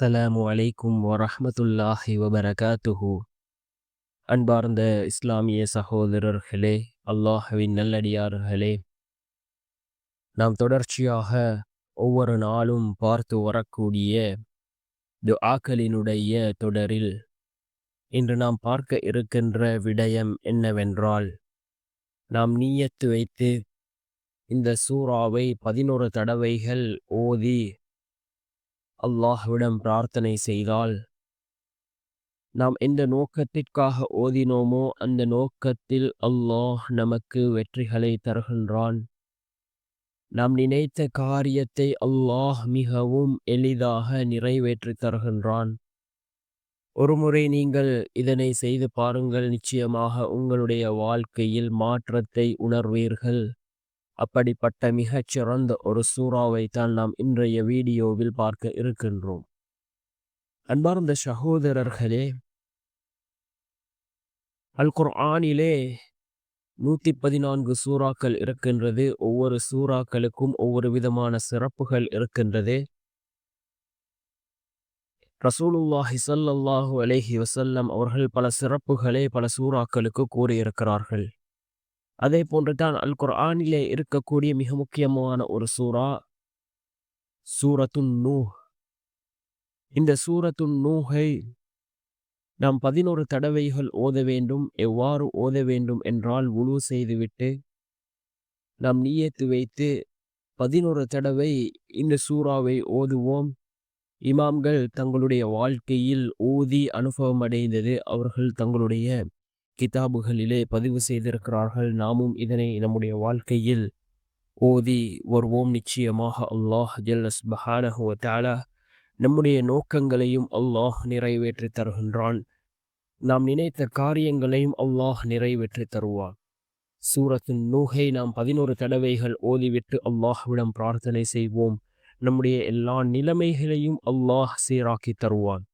அஸ்ஸலாமு அலைக்கும் வரஹ்மத்துல்லாஹி வபரகாத்துஹு. அன்பார்ந்த இஸ்லாமிய சகோதரர்களே அல்லாஹுவின் நல்லடியார்களே நாம் தொடர்ச்சியாக ஒவ்வொரு நாளும் பார்த்து வரக்கூடிய துஆக்களினுடைய தொடரில் இன்று நாம் பார்க்க இருக்கின்ற விடயம் என்னவென்றால் நாம் நீயத்து வைத்து இந்த சூறாவை பதினோரு தடவைகள் ஓதி அல்லாஹ்விடம் பிரார்த்தனை செய்தால் நாம் எந்த நோக்கத்திற்காக ஓதினோமோ அந்த நோக்கத்தில் அல்லாஹ் நமக்கு வெற்றிகளை தருகின்றான். நாம் நினைத்த காரியத்தை அல்லாஹ் மிகவும் எளிதாக நிறைவேற்றி தருகின்றான். ஒருமுறை நீங்கள் இதனை செய்து பாருங்கள் நிச்சயமாக உங்களுடைய வாழ்க்கையில் மாற்றத்தை உணர்வீர்கள். அப்படிப்பட்ட மிகச் சிறந்த ஒரு சூறாவை தான் நாம் இன்றைய வீடியோவில் பார்க்க இருக்கின்றோம். அன்பார்ந்த சகோதரர்களே அல் குர்ஆனிலே நூற்றி பதினான்கு சூறாக்கள் இருக்கின்றது. ஒவ்வொரு சூறாக்களுக்கும் ஒவ்வொரு விதமான சிறப்புகள் இருக்கின்றது. ரசூலுல்லாஹி ஸல்லல்லாஹு அலேஹி வசல்லம் அவர்கள் பல சிறப்புகளை பல சூறாக்களுக்கு கூறியிருக்கிறார்கள். அதே போன்று தான் அல் குர்ஆனிலே இருக்கக்கூடிய மிக முக்கியமான ஒரு சூரா சூரத்துன் நூ இந்த சூரத்துன் நூஹை நாம் பதினோரு தடவைகள் ஓத வேண்டும் எவ்வாறு ஓத வேண்டும் என்றால் உழு செய்துவிட்டு நாம் நீயத்து வைத்து பதினோரு தடவை இந்த சூறாவை ஓதுவோம். இமாம்கள் தங்களுடைய வாழ்க்கையில் ஓதி அனுபவம் அடைந்தது அவர்கள் தங்களுடைய கிதாபுகளிலே பதிவு செய்திருக்கிறார்கள். நாமும் இதனை நம்முடைய வாழ்க்கையில் ஓதி வருவோம். நிச்சயமாக அல்லாஹ் ஜல்லஸ் பஹானஹுவ தாலா நம்முடைய நோக்கங்களையும் அல்லாஹ் நிறைவேற்றி தருகின்றான். நாம் நினைத்த காரியங்களையும் அல்லாஹ் நிறைவேற்றி தருவான். சூரத்தின் நூகை நாம் பதினோரு தடவைகள் ஓதிவிட்டு அல்லாஹ்விடம் பிரார்த்தனை செய்வோம். நம்முடைய எல்லா நிலைமைகளையும் அல்லாஹ் சீராக்கி தருவான்.